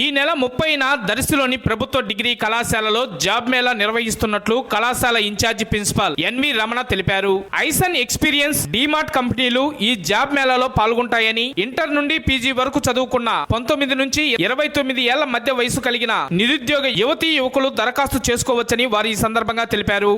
ఈ నెల ముప్పైన దర్శిలోని ప్రభుత్వ డిగ్రీ కళాశాలలో జాబ్ మేళా నిర్వహిస్తున్నట్లు కళాశాల ఇన్ఛార్జి ప్రిన్సిపాల్ ఎన్వి రమణ తెలిపారు. ఐసన్ ఎక్స్పీరియన్స్ డిమార్ట్ కంపెనీలు ఈ జాబ్ మేళాలో పాల్గొంటాయని ఇంటర్ నుండి పీజీ వరకు చదువుకున్న పంతొమ్మిది నుంచి ఇరవై తొమ్మిది ఏళ్ళ మధ్య వయసు కలిగిన నిరుద్యోగ యువతీ యువకులు దరఖాస్తు చేసుకోవచ్చని వారు ఈ సందర్భంగా తెలిపారు.